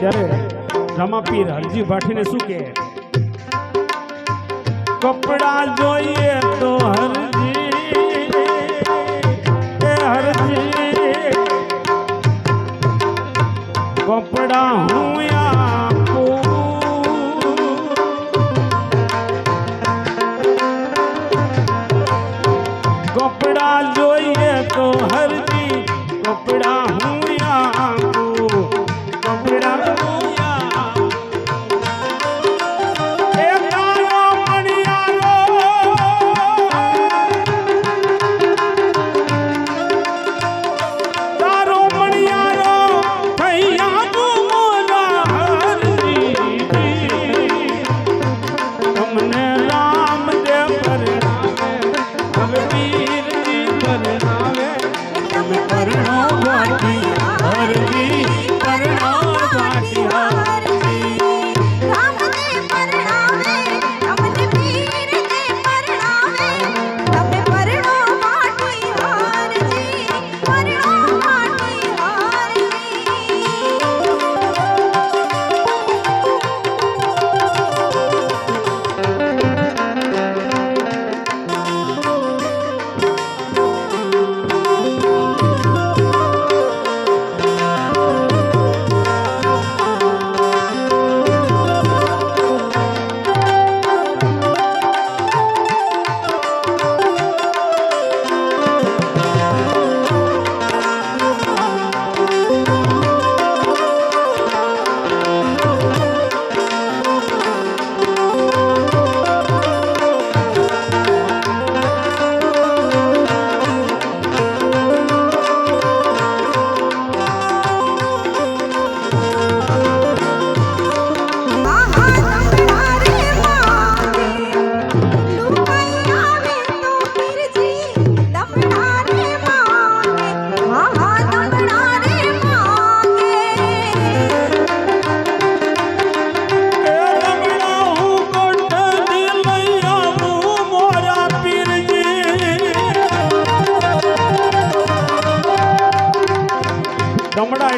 ત્યારે રમાપીર હરજી ભાટીને શું કહે? કપડા જોઈએ તો હરજી હરજી. કપડા હું આપું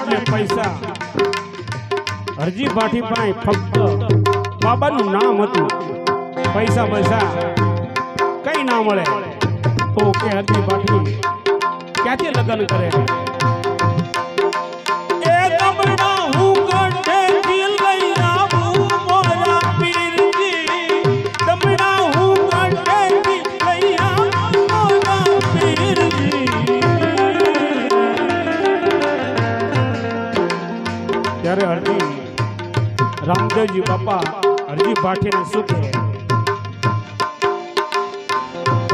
એટલે પૈસા. હરજી પાઠી પાસે ફક્ત બાબાનું નામ હતું. પૈસા પૈસા. કઈ ના મળે. તો કે હરજી ભાટી ક્યાંથી લગ્ન કરે? રામદેવજી બાપા, હરજી ભાટીને ને કહે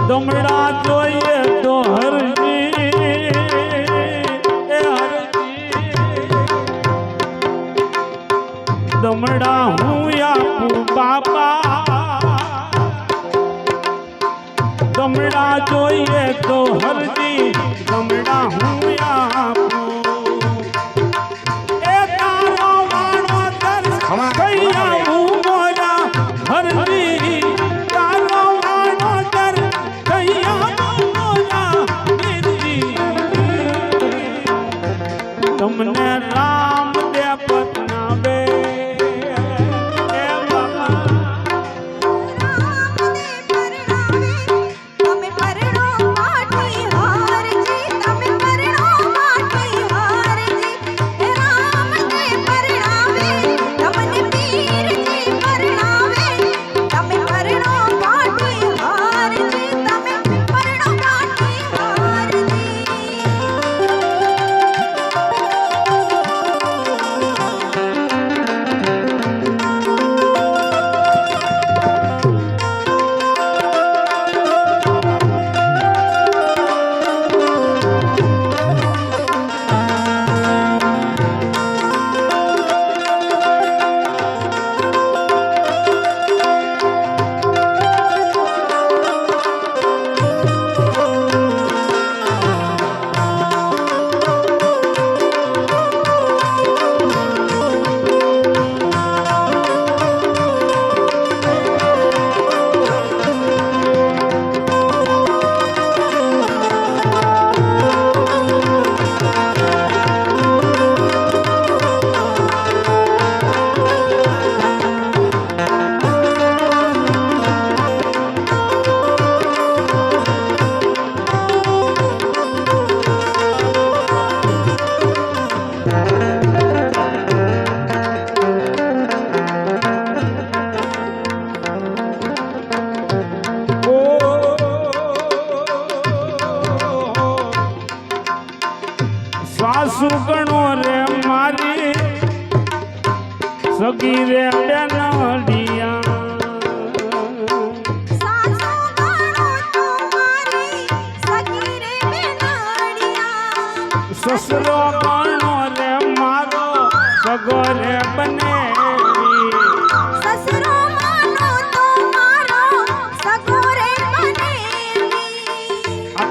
દમડા જોઈએ તો હરજી ડમડા હું આપું બાપા. દમડા જોઈએ તો હરજી દમડા હું આપું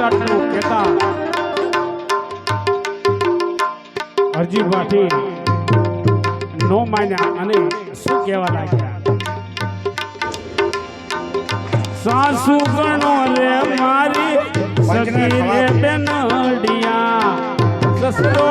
વિરાટનું કહેતા હરજી ભાઠી નો માન્યા અને શું કહેવા લાગ્યા? સાસુ ગણો રે મારી સખી રે બેનડિયા સસરો